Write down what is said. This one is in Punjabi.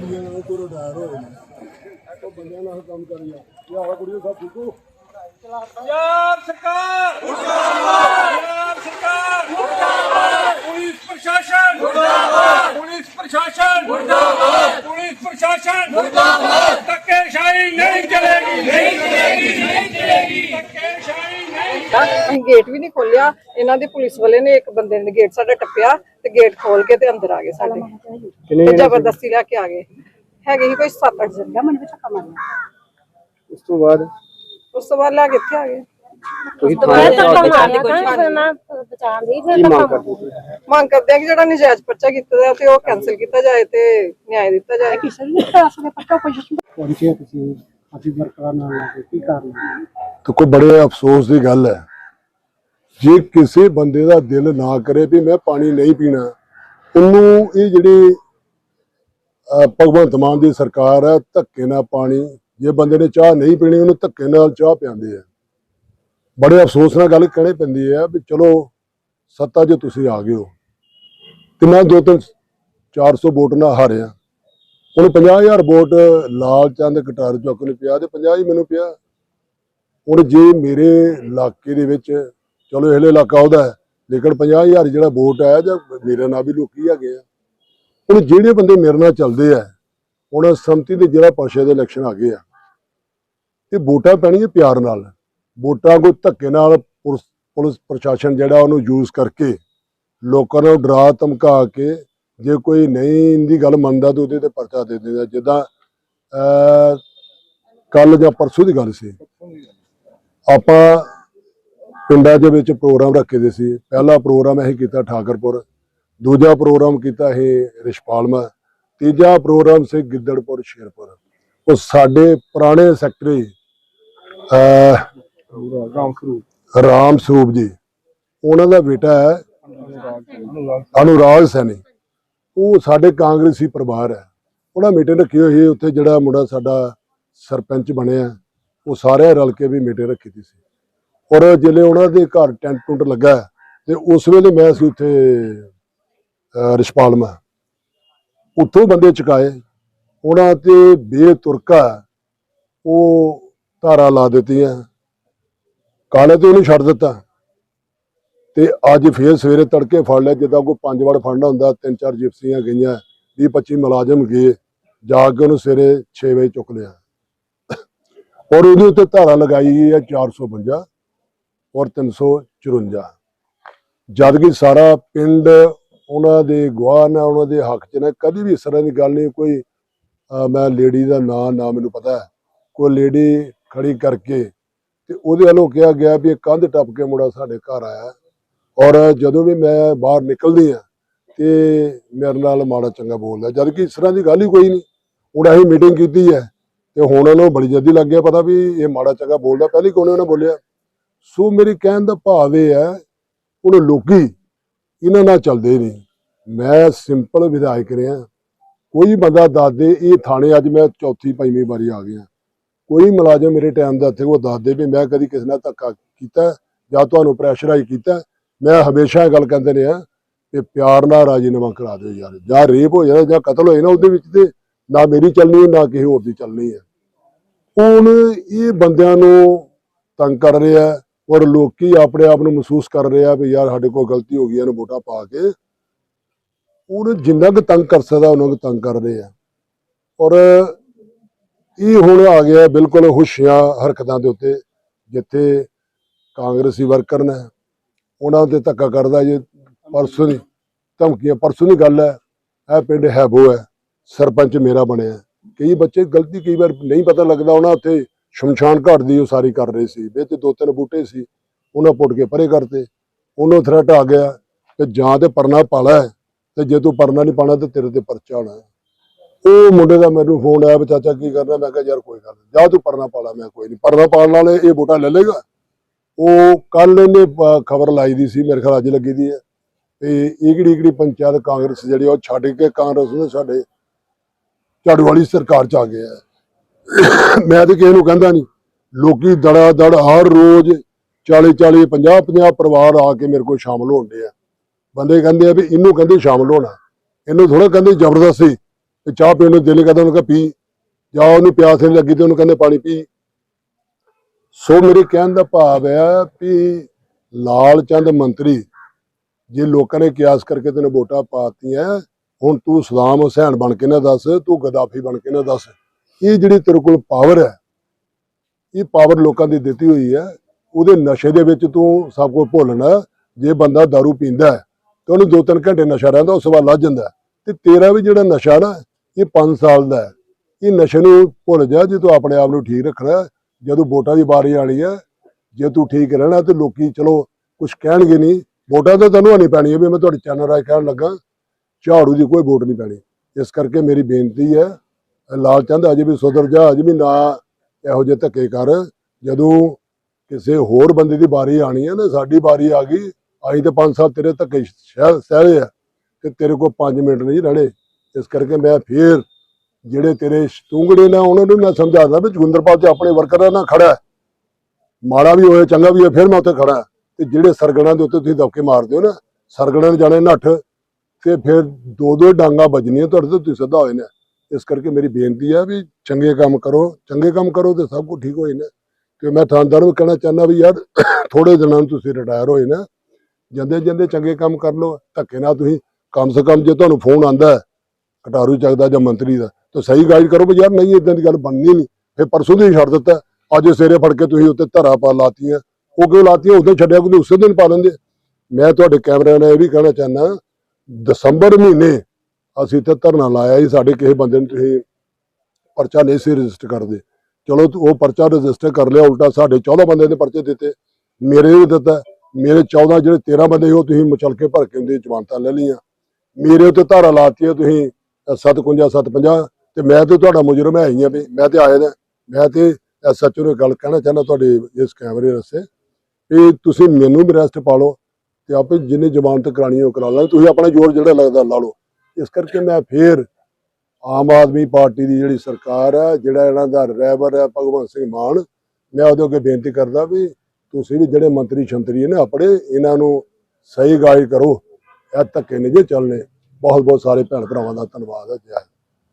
ਕਰੀਏ ਉਹ ਕੋਈ ਰਿਟਾਇਰ ਹੋਏ ਨੇ ਉਹ ਬੰਦਿਆਂ ਨਾਲ ਕੰਮ ਇਹ ਆ ਕੁੜੀਓ ਸਭ ਠੀਕੋ ਪੰਜਾਬ ਸਰਕਾਰ! ਮੁਰਦਾਬਾਦ ਪੰਜਾਬ ਸਰਕਾਰ! ਮੁਰਦਾਬਾਦ ਪੁਲਿਸ ਪ੍ਰਸ਼ਾਸਨ! ਮੁਰਦਾਬਾਦ ਪੁਲਿਸ ਪ੍ਰਸ਼ਾਸਨ! ਮੁਰਦਾਬਾਦ ਪੁਲਿਸ ਪ੍ਰਸ਼ਾਸਨ! ਮੁਰਦਾਬਾਦ ਧੱਕੇਸ਼ਾਹੀ ਨਹੀਂ ਚਲੇਗੀ ਨਹੀਂ ਚਲੇਗੀ ਨਹੀਂ ਚਲੇਗੀ। ਨਹੀਂ ਅਸੀਂ ਗੇਟ ਵੀ ਨਹੀਂ ਖੋਲਿਆ ਇਹਨਾਂ ਦੇ ਪੁਲਿਸ ਵਾਲੇ ਨੇ ਇੱਕ ਬੰਦੇ ਨੇ ਗੇਟ ਸਾਡਾ ਟੱਪਿਆ ਤੇ ਗੇਟ ਖੋਲ ਕੇ ਤੇ ਅੰਦਰ ਆ ਗਏ ਸਾਡੇ। ਤੇ ਜ਼ਬਰਦਸਤੀ ਲੈ ਕੇ ਆ ਗਏ। ਹੈਗੇ ਸੀ ਕੋਈ 7-8 ਜਣੇ। ਮੈਨੂੰ ਧੱਕਾ ਮਾਰਿਆ। ਉਸ ਤੋਂ ਬਾਅਦ? ਉਸ ਤੋਂ ਬਾਅਦ ਲੈ ਕੇ ਇੱਥੇ ਆ ਗਏ। ਤੁਸੀਂ ਥਾਣੇ ਮੰਗ ਕਰਦੇ ਆ ਕਿ ਜਿਹੜਾ ਨਜਾਇਜ਼ ਪਰਚਾ ਕੀਤਾ ਗਿਆ ਤੇ ਉਹ ਕੈਨਸਲ ਕੀਤਾ ਜਾਏ ਤੇ ਨਿਆਂ ਦਿੱਤਾ ਜਾਏ। ਪਹੁੰਚੇ ਤੁਸੀਂ। ਅਸੀਂ ਵਰਕਰਾਂ ਨਾਲ ਲੈ ਕੇ ਕੀ ਕਾਰਨ ਤੇ ਕੋਈ ਬੜੇ ਅਫਸੋਸ ਦੀ ਗੱਲ ਹੈ। ਜੇ ਕਿਸੇ ਬੰਦੇ ਦਾ ਦਿਲ ਨਾ ਕਰੇ ਵੀ ਮੈਂ ਪਾਣੀ ਨਹੀਂ ਪੀਣਾ, ਉਹਨੂੰ ਇਹ ਜਿਹੜੀ ਭਗਵੰਤ ਮਾਨ ਦੀ ਸਰਕਾਰ ਹੈ, ਧੱਕੇ ਨਾਲ ਪਾਣੀ, ਜੇ ਬੰਦੇ ਨੇ ਚਾਹ ਨਹੀਂ ਪੀਣੀ, ਉਹਨੂੰ ਧੱਕੇ ਨਾਲ ਚਾਹ ਪਿਆਉਂਦੇ ਆ। ਬੜੇ ਅਫਸੋਸ ਨਾਲ ਗੱਲ ਕਹਿਣੀ ਪੈਂਦੀ ਹੈ ਵੀ ਚਲੋ, ਸੱਤਾ 'ਚ ਤੁਸੀਂ ਆ ਗਏ ਹੋ। ਤੇ ਮੈਂ ਦੋ ਤਿੰਨ 400 ਵੋਟ ਨਾਲ ਹਾਰਿਆ। ਹੁਣ 50000 ਵੋਟ ਲਾਲ ਚੰਦ ਕਟਾਰ ਚੌਕ ਨੂੰ ਪਿਆ ਤੇ 50 ਹੀ ਮੈਨੂੰ ਪਿਆ। ਹੁਣ ਜੇ ਮੇਰੇ ਇਲਾਕੇ ਦੇ ਵਿੱਚ, ਚਲੋ ਇਹਲੇ ਇਲਾਕਾ ਉਹਦਾ ਹੈ, ਲੇਕਿਨ 50000 ਜਿਹੜਾ ਵੋਟ ਆਇਆ ਜਾਂ ਮੇਰੇ ਨਾਲ ਵੀ ਲੋਕੀ ਹੈਗੇ ਆ, ਹੁਣ ਜਿਹੜੇ ਬੰਦੇ ਮੇਰੇ ਨਾਲ ਚੱਲਦੇ ਆ, ਹੁਣ ਸੰਮਤੀ ਦੇ ਜ਼ਿਲ੍ਹਾ ਪਾਸ਼ਾ ਦੇ ਇਲੈਕਸ਼ਨ ਆ ਗਏ ਆ, ਤੇ ਵੋਟਾਂ ਪੈਣੀਆਂ ਪਿਆਰ ਨਾਲ, ਵੋਟਾਂ ਕੋਈ ਧੱਕੇ ਨਾਲ ਪੁਲਿਸ ਪੁਲਿਸ ਪ੍ਰਸ਼ਾਸਨ ਜਿਹੜਾ ਉਹਨੂੰ ਯੂਜ਼ ਕਰਕੇ ਲੋਕਾਂ ਨੂੰ ਡਰਾ ਧਮਕਾ ਕੇ ਜੇ ਕੋਈ ਨਹੀਂ ਇਹਦੀ ਗੱਲ ਮੰਨਦਾ ਤਾਂ ਉਹਦੇ ਤੇ ਪਰਚਾ ਦੇ ਦਿੰਦਾ, ਜਿੱਦਾਂ ਕੱਲ ਜਾਂ ਪਰਸੋਂ ਦੀ ਗੱਲ ਸੀ। ਆਪਾਂ ਪਿੰਡਾਂ ਦੇ ਵਿੱਚ ਪ੍ਰੋਗਰਾਮ ਰੱਖੇ ਦੇ ਸੀ। ਪਹਿਲਾ ਪ੍ਰੋਗਰਾਮ ਅਸੀਂ ਕੀਤਾ ਠਾਕਰਪੁਰ, ਦੂਜਾ ਪ੍ਰੋਗਰਾਮ ਕੀਤਾ ਇਹ ਰਿਸ਼ਪਾਲਮਾ, ਤੀਜਾ ਪ੍ਰੋਗਰਾਮ ਸੀ ਗਿੱਦੜਪੁਰ, ਸ਼ੇਰਪੁਰ। ਉਹ ਸਾਡੇ ਪੁਰਾਣੇ ਸੈਕਟਰੀ ਰਾਮ ਸਰੂਪ ਰਾਮ ਸਰੂਪ ਜੀ, ਉਹਨਾਂ ਦਾ ਬੇਟਾ ਹੈ, ਅਨੁਰਾਗ ਸੈਣੀ। ਉਹ ਸਾਡੇ ਕਾਂਗਰਸੀ ਪਰਿਵਾਰ ਹੈ। ਉਹਨਾਂ ਮੀਟਿੰਗ ਰੱਖੀ ਹੋਈ ਹੈ ਉੱਥੇ ਜਿਹੜਾ ਮੁੰਡਾ ਸਾਡਾ ਸਰਪੰਚ ਬਣਿਆ। ਉਹ ਸਾਰੇ ਰਲ ਕੇ ਵੀ ਮੀਟਿੰਗ ਰੱਖੀ ਤੀ ਸੀ। ਔਰ ਜਿਲੇ ਉਹਨਾਂ ਦੇ ਘਰ ਟੈਂਟ ਟੁੰਟ ਲੱਗਾ ਤੇ ਉਸ ਵੇਲੇ ਮੈਂ ਸੀ ਉੱਥੇ ਰਿਸ਼ਪਾਲਮਾ ਉੱਥੋਂ ਬੰਦੇ ਚੁਕਾਏ। ਉਹਨਾਂ ਤੇ ਬੇਤੁਰਕਾ ਉਹ ਧਾਰਾ ਲਾ ਦਿੱਤੀਆਂ। ਕਾਲੇ ਤੇ ਉਹਨੂੰ ਛੱਡ ਦਿੱਤਾ। ਤੇ ਅੱਜ ਫੇਰ ਸਵੇਰੇ ਤੜਕੇ ਫੜ ਲਿਆ, ਜਿੱਦਾਂ ਕੋਈ ਪੰਜ ਵਾਰ ਫੜਨਾ ਹੁੰਦਾ, ਤਿੰਨ ਚਾਰ ਜਿਪਸੀਆਂ ਗਈਆਂ 20 25 ਮੁਲਾਜ਼ਮ ਗਏ, ਜਾ ਕੇ ਉਹਨੂੰ ਸਵੇਰੇ 6 ਵਜੇ ਚੁੱਕ ਲਿਆ। ਔਰ ਉਹਦੇ ਉੱਤੇ ਧਾਰਾ ਲਗਾਈ ਗਈ ਹੈ 452 ਔਰ 354 ਜਦ ਕਿ ਸਾਰਾ ਪਿੰਡ ਉਹਨਾਂ ਦੇ ਗਵਾਹ ਨਾਲ ਉਹਨਾਂ ਦੇ ਹੱਕ 'ਚ ਨੇ। ਕਦੀ ਵੀ ਇਸ ਤਰ੍ਹਾਂ ਦੀ ਗੱਲ ਨਹੀਂ, ਕੋਈ ਮੈਂ ਲੇਡੀ ਦਾ ਨਾਂ, ਨਾ ਮੈਨੂੰ ਪਤਾ ਹੈ। ਕੋਈ ਲੇਡੀ ਖੜੀ ਕਰਕੇ ਤੇ ਉਹਦੇ ਵੱਲੋਂ ਕਿਹਾ ਗਿਆ ਵੀ ਇਹ ਕੰਧ ਟੱਪ ਕੇ ਮੁੰਡਾ ਸਾਡੇ ਘਰ ਆਇਆ ਔਰ ਜਦੋਂ ਵੀ ਮੈਂ ਬਾਹਰ ਨਿਕਲਦੀ ਆ ਤੇ ਮੇਰੇ ਨਾਲ ਮਾੜਾ ਚੰਗਾ ਬੋਲਦਾ ਜਦ ਕਿ ਇਸ ਤਰ੍ਹਾਂ ਦੀ ਗੱਲ ਹੀ ਕੋਈ ਨਹੀਂ। ਹੁਣ ਅਸੀਂ ਮੀਟਿੰਗ ਕੀਤੀ ਹੈ। ਤੇ ਹੁਣ ਉਹਨੂੰ ਬੜੀ ਜਲਦੀ ਲੱਗ ਗਿਆ ਪਤਾ ਵੀ ਇਹ ਮਾੜਾ ਚੰਗਾ ਬੋਲਦਾ, ਪਹਿਲੀ ਕੋਨੇ ਉਹਨੇ ਬੋਲਿਆ, ਸੋ, ਮੇਰੀ ਕਹਿਣ ਦਾ ਭਾਵ ਇਹ ਹੈ, ਹੁਣ ਲੋਕੀ ਇਹਨਾਂ ਨਾਲ ਚੱਲਦੇ ਨਹੀਂ। ਮੈਂ ਸਿੰਪਲ ਵਿਧਾਇਕ ਰਿਹਾ, ਕੋਈ ਬੰਦਾ ਦੱਸਦੇ ਇਹ ਥਾਣੇ ਅੱਜ ਮੈਂ ਚੌਥੀ, ਪੰਜਵੀਂ ਵਾਰੀ ਆ ਗਿਆ। ਕੋਈ ਮੁਲਾਜ਼ਮ ਮੇਰੇ ਟਾਈਮ ਦਾ ਇੱਥੇ, ਉਹ ਦੱਸਦੇ ਵੀ ਮੈਂ ਕਦੀ ਕਿਸੇ ਨਾਲ ਧੱਕਾ ਕੀਤਾ, ਜਾਂ ਤੁਹਾਨੂੰ ਪ੍ਰੈਸ਼ਰਾਈਜ਼ ਕੀਤਾ। ਮੈਂ ਹਮੇਸ਼ਾ ਇਹ ਗੱਲ ਕਹਿੰਦੇ ਰਿਹਾ ਕਿ ਪਿਆਰ ਨਾਲ ਰਾਜੀਨਾਮਾ ਕਰਾ ਦਿਓ ਯਾਰ, ਜਾਂ ਰੇਪ ਹੋ ਜਾਣਾ ਜਾਂ ਕਤਲ ਹੋਏ ਨਾ ਉਹਦੇ ਵਿੱਚ ਤੇ ਨਾ ਮੇਰੀ ਚੱਲਣੀ, ਨਾ ਕਿਸੇ ਹੋਰ ਦੀ ਚੱਲਣੀ ਹੈ। ਹੁਣ ਇਹ ਬੰਦਿਆਂ ਨੂੰ ਤੰਗ ਕਰ ਰਿਹਾ ਔਰ ਲੋਕੀ ਆਪਣੇ ਆਪ ਨੂੰ ਮਹਿਸੂਸ ਕਰ ਰਿਹਾ ਵੀ ਯਾਰ ਸਾਡੇ ਕੋਲ ਗਲਤੀ ਹੋ ਗਈ, ਇਹਨੂੰ ਵੋਟਾਂ ਪਾ ਕੇ। ਉਹਨੇ ਜਿੰਨਾ ਕੁ ਤੰਗ ਕਰ ਸਕਦਾ, ਉਹਨਾਂ ਕੁ ਤੰਗ ਕਰ ਰਹੇ ਆ। ਔਰ ਇਹ ਹੁਣ ਆ ਗਿਆ ਬਿਲਕੁਲ ਹੁਸ਼ਿਆ ਹਰਕਤਾਂ ਦੇ ਉੱਤੇ, ਜਿੱਥੇ ਕਾਂਗਰਸੀ ਵਰਕਰ ਨੇ, ਉਹਨਾਂ ਤੇ ਧੱਕਾ ਕਰਦਾ ਜੇ ਪਰਸੋਂ ਦੀ ਧਮਕੀਆਂ, ਪਰਸੋਂ ਦੀ ਗੱਲ ਹੈ, ਇਹ ਪਿੰਡ ਹੈਬੋ ਹੈ, ਸਰਪੰਚ ਮੇਰਾ ਬਣਿਆ। ਕਈ ਬੱਚੇ ਗਲਤੀ ਕਈ ਵਾਰ ਨਹੀਂ ਪਤਾ ਲੱਗਦਾ, ਉਹਨਾਂ ਉੱਥੇ ਸ਼ਮਸ਼ਾਨ ਘਾਟ ਦੀ ਉਸਾਰੀ ਕਰ ਰਹੇ ਸੀ। ਵਿੱਚ ਦੋ ਤਿੰਨ ਬੂਟੇ ਸੀ, ਉਹਨਾਂ ਪੁੱਟ ਕੇ ਪਰੇ ਕਰਤੇ। ਉਹਨੂੰ ਥ੍ਰੈਟ ਆ ਗਿਆ ਤੇ ਜਾਂ ਤੇ ਪਰਨਾ ਪਾਲਾ ਤੇ ਜੇ ਤੂੰ ਪਰਨਾ ਨਹੀਂ ਪਾਣਾ ਤੇ ਤੇਰੇ ਤੇ ਪਰਚਾ ਹੋਣਾ ਉਹ ਮੁੰਡੇ ਦਾ ਮੈਨੂੰ ਫੋਨ ਆਇਆ ਵੀ ਚਾਚਾ ਕੀ ਕਰਨਾ? ਮੈਂ ਕਿਹਾ ਯਾਰ ਕੋਈ ਗੱਲ ਨਹੀਂ, ਜਾ ਤੂੰ ਪਰਨਾ ਪਾਲਾ, ਮੈਂ ਕੋਈ ਨਹੀਂ। ਪਰਨਾ ਪਾਉਣ ਵਾਲੇ ਇਹ ਬੂਟਾ ਲੈ ਲੇਗਾ ਉਹ ਕੱਲ ਇਹਨੇ ਖਬਰ ਲਾਈ ਦੀ ਸੀ, ਮੇਰੇ ਖਿਆਲ ਅੱਜ ਲੱਗੀ ਦੀ ਹੈ। ਤੇ ਈਗੜੀ ਈਗੜੀ ਪੰਚਾਇਤ ਕਾਂਗਰਸ ਜਿਹੜੀ ਉਹ ਛੱਡ ਕੇ ਕਾਂਗਰਸ ਨੇ ਸਾਡੇ ਝਾੜੂ ਵਾਲੀ ਸਰਕਾਰ ਚ ਆ ਗਿਆ ਹੈ। ਮੈਂ ਤੇ ਕਿਸੇ ਨੂੰ ਕਹਿੰਦਾ ਨਹੀਂ ਲੋਕੀ ਦੜਾ ਦੜ ਹਰ ਰੋਜ਼ 40 40 50 50 ਪਰਿਵਾਰ ਆ ਕੇ ਮੇਰੇ ਕੋਲ ਸ਼ਾਮਲ ਹੋਣਦੇ ਆ। ਬੰਦੇ ਕਹਿੰਦੇ ਆ ਵੀ ਇਹਨੂੰ ਕਹਿੰਦੇ ਸ਼ਾਮਲ ਹੋਣਾ, ਇਹਨੂੰ ਥੋੜਾ ਕਹਿੰਦੇ ਜ਼ਬਰਦਸਤੀ ਤੇ ਚਾਹ ਪੀਣ ਨੂੰ ਦਿਲ ਕਰਦਾ, ਉਹਨੂੰ ਕਹ ਪੀ। ਜਾਂ ਉਹਨੂੰ ਪਿਆਸ ਨਹੀਂ ਲੱਗੀ ਤੇ ਉਹਨੂੰ ਕਹਿੰਦੇ ਪਾਣੀ ਪੀ। ਸੋ ਮੇਰੇ ਕਹਿਣ ਦਾ ਭਾਵ ਹੈ ਵੀ ਲਾਲ ਚੰਦ ਮੰਤਰੀ, ਜੇ ਲੋਕਾਂ ਨੇ ਕਿਆਸ ਕਰਕੇ ਤੈਨੂੰ ਵੋਟਾਂ ਪਾਤੀਆਂ ਹੁਣ ਤੂੰ ਸਦਾਮ ਹੁਸੈਨ ਬਣ ਕੇ ਨਾ ਦੱਸ, ਤੂੰ ਗਦਾਫੀ ਬਣ ਕੇ ਨਾ ਦੱਸ। ਇਹ ਜਿਹੜੀ ਤੇਰੇ ਕੋਲ ਪਾਵਰ ਹੈ, ਇਹ ਪਾਵਰ ਲੋਕਾਂ ਦੀ ਦਿੱਤੀ ਹੋਈ ਹੈ, ਉਹਦੇ ਨਸ਼ੇ ਦੇ ਵਿੱਚ ਤੂੰ ਸਭ ਕੁਝ ਭੁੱਲਣਾ ਜੇ ਬੰਦਾ दारू ਪੀਂਦਾ ਹੈ, ਤੇ ਉਹਨੂੰ ਦੋ ਤਿੰਨ ਘੰਟੇ ਨਸ਼ਾ ਰਹਿੰਦਾ, ਉਸ ਤੋਂ ਬਾਅਦ ਲੱਜ ਜਾਂਦਾ ਤੇ ਤੇਰਾ ਵੀ ਜਿਹੜਾ ਨਸ਼ਾ ਨਾ, ਇਹ 5 ਸਾਲ ਦਾ ਹੈ। ਇਹ ਨਸ਼ੇ ਨੂੰ ਭੁੱਲ ਜਾ, ਜੇ ਤੂੰ ਆਪਣੇ ਆਪ ਨੂੰ ਠੀਕ ਰੱਖਣਾ ਹੈ। ਜਦੋਂ ਵੋਟਾਂ ਦੀ ਵਾਰੀ ਆਣੀ ਹੈ, ਜੇ ਤੂੰ ਠੀਕ ਰਹਿਣਾ ਤੇ ਲੋਕੀ ਚਲੋ ਕੁਝ ਕਹਿਣਗੇ ਨਹੀਂ, ਵੋਟਾਂ ਤਾਂ ਤੈਨੂੰ ਨਹੀਂ ਪੈਣੀ ਵੀ ਮੈਂ ਤੁਹਾਡੇ ਚੈਨਲ ਰਾਜ ਕਹਿਣ ਲੱਗਾ। ਝਾੜੂ ਦੀ ਕੋਈ ਵੋਟ ਨਹੀਂ ਪੈਣੀ। ਇਸ ਕਰਕੇ ਮੇਰੀ ਬੇਨਤੀ ਹੈ, ਲਾਲ ਚੰਦ ਅਜੇ ਵੀ ਸੁਧਰ ਜਾ ਅਜੇ ਵੀ ਨਾ ਇਹੋ ਜਿਹੇ ਧੱਕੇ ਕਰ। ਜਦੋਂ ਕਿਸੇ ਹੋਰ ਬੰਦੇ ਦੀ ਵਾਰੀ ਆਣੀ ਹੈ ਨਾ, ਸਾਡੀ ਵਾਰੀ ਆ ਗਈ, ਅਸੀਂ ਤੇ 5 ਸਾਲ ਤੇਰੇ ਧੱਕੇ ਸਹਿਲੇ ਆ ਤੇ ਤੇਰੇ ਕੋਲ 5 ਮਿੰਟ ਨਹੀਂ ਰਹਿਣੇ। ਇਸ ਕਰਕੇ ਮੈਂ ਫੇਰ ਜਿਹੜੇ ਤੇਰੇ ਸਤੂੰਗੜੇ ਨੇ, ਉਹਨਾਂ ਨੂੰ ਮੈਂ ਸਮਝਾਦਾ ਵੀ ਜੁਗਿੰਦਰਪਾਲ ਤੇ ਆਪਣੇ ਵਰਕਰਾਂ ਨਾਲ ਖੜਾ ਮਾੜਾ ਵੀ ਹੋਏ ਚੰਗਾ ਵੀ ਹੋਏ ਫਿਰ ਮੈਂ ਉੱਥੇ ਖੜਾ। ਤੇ ਜਿਹੜੇ ਸਰਗਣਾ ਦੇ ਉੱਤੇ ਤੁਸੀਂ ਦਬਕੇ ਮਾਰਦੇ ਹੋ ਨਾ, ਸਰਗਣਾ ਨੇ ਜਾਣੇ ਨੱਠ। ਤੇ ਫਿਰ ਦੋ ਦੋ ਡਾਂਗਾ ਵੱਜਣੀਆਂ ਤੁਹਾਡੇ ਤੋਂ, ਤੁਸੀਂ ਸਿੱਧਾ ਹੋਏ ਨੇ ਇਸ ਕਰਕੇ ਮੇਰੀ ਬੇਨਤੀ ਹੈ ਵੀ ਚੰਗੇ ਕੰਮ ਕਰੋ, ਚੰਗੇ ਕੰਮ ਕਰੋ ਤੇ ਸਭ ਕੁਝ ਠੀਕ ਹੋਏ ਨਾ ਤੇ ਮੈਂ ਥਾਣਦਾਰ ਨੂੰ ਕਹਿਣਾ ਚਾਹੁੰਦਾ ਵੀ ਯਾਰ ਥੋੜੇ ਦਿਨਾਂ ਨੂੰ ਤੁਸੀਂ ਰਿਟਾਇਰ ਹੋਏ ਨਾ ਜਾਂਦੇ ਜਾਂਦੇ ਚੰਗੇ ਕੰਮ ਕਰ ਲਓ, ਧੱਕੇ ਨਾਲ ਤੁਸੀਂ ਕਮ ਸੇ ਕਮ ਜੇ ਤੁਹਾਨੂੰ ਫੋਨ ਆਂਦਾ ਹੈ ਚੱਕਦਾ ਜਾਂ ਮੰਤਰੀ ਦਾ, ਤਾਂ ਸਹੀ ਗਾਈਡ ਕਰੋ ਵੀ ਯਾਰ ਨਹੀਂ ਇਦਾਂ ਦੀ ਗੱਲ ਬਣਨੀ ਨਹੀਂ। ਫਿਰ ਪਰਸੋਂ ਦੀ ਹੀ ਛੱਡ ਦਿੱਤਾ, ਅੱਜ ਸਵੇਰੇ ਫੜ ਕੇ ਤੁਸੀਂ ਉੱਤੇ ਧਰਾ ਪਾ ਲਾਤੀਆਂ। ਉਹ ਕਿਉਂ ਲਾਤੀਆਂ? ਉਦੋਂ ਛੱਡਿਆ ਕੋਈ ਉਸੇ ਦਿਨ ਪਾ ਲੈਂਦੇ ਮੈਂ ਤੁਹਾਡੇ ਕੈਮਰੇ ਨਾਲ ਇਹ ਵੀ ਕਹਿਣਾ ਚਾਹੁੰਦਾ ਦਸੰਬਰ ਮਹੀਨੇ ਅਸੀਂ ਤੇ ਧਰਨਾ ਲਾਇਆ ਸੀ, ਸਾਡੇ ਕਿਸੇ ਬੰਦੇ ਨੂੰ ਤੁਸੀਂ ਪਰਚਾ ਨਹੀਂ ਸੀ ਰਜਿਸਟਰ ਕਰਦੇ। ਚਲੋ ਉਹ ਪਰਚਾ ਰਜਿਸਟਰ ਕਰ ਲਿਆ, ਉਲਟਾ ਸਾਡੇ 14 ਬੰਦੇ ਦੇ ਪਰਚੇ ਦਿੱਤੇ, ਮੇਰੇ ਵੀ ਦਿੱਤਾ, ਮੇਰੇ 14 ਜਿਹੜੇ 13 ਬੰਦੇ ਉਹ ਤੁਸੀਂ ਮੁਚਲਕੇ ਭਰ ਕੇ ਉਹਦੀ ਜ਼ਮਾਨਤਾਂ ਲੈ ਲਈਆਂ। ਮੇਰੇ ਉੱਤੇ ਧਾਰਾ ਲਾਤੀਆਂ ਤੁਸੀਂ 751 750 ਤੇ ਮੈਂ ਤੇ ਤੁਹਾਡਾ ਮੁਜਰਮ ਹੈ ਹੀ ਆ ਵੀ, ਮੈਂ ਤੇ ਆਏ ਦਾ ਮੈਂ ਤੇ ਐਸਐਚਓ ਨੂੰ ਗੱਲ ਕਹਿਣਾ ਚਾਹੁੰਦਾ ਤੁਹਾਡੇ ਇਸ ਕੈਮਰੇ ਰਸਤੇ ਵੀ ਤੁਸੀਂ ਮੈਨੂੰ ਵੀ ਅਰੈਸਟ ਪਾ ਲਓ ਤੇ ਆਪੇ ਜਿੰਨੇ ਜ਼ਮਾਨਤ ਕਰਾਣੀ ਉਹ ਕਰਾ ਲਾਂਗੇ। ਤੁਸੀਂ ਆਪਣਾ ਜ਼ੋਰ ਜਿਹੜਾ ਲੱਗਦਾ ਲਾ ਲਓ। ਇਸ ਕਰਕੇ ਮੈਂ ਫੇਰ ਆਮ ਆਦਮੀ ਪਾਰਟੀ ਦੀ ਜਿਹੜੀ ਸਰਕਾਰ ਹੈ, ਜਿਹੜਾ ਇਹਨਾਂ ਦਾ ਰਹਿਬਰ ਹੈ, ਭਗਵੰਤ ਸਿੰਘ ਮਾਨ, ਮੈਂ ਉਹਦੇ ਅੱਗੇ ਬੇਨਤੀ ਕਰਦਾ ਵੀ ਤੁਸੀਂ ਵੀ ਜਿਹੜੇ ਮੰਤਰੀ ਸ਼ੰਤਰੀ ਨੇ ਆਪਣੇ, ਇਹਨਾਂ ਨੂੰ ਸਹੀ ਗਾਈਡ ਕਰੋ। ਇਹ ਧੱਕੇ ਨਹੀਂ ਜੇ ਚੱਲਣੇ। ਬਹੁਤ ਬਹੁਤ ਸਾਰੇ ਭੈਣ ਭਰਾਵਾਂ ਦਾ ਧੰਨਵਾਦ ਹੈ। ਜੈ ਹਿੰਦ।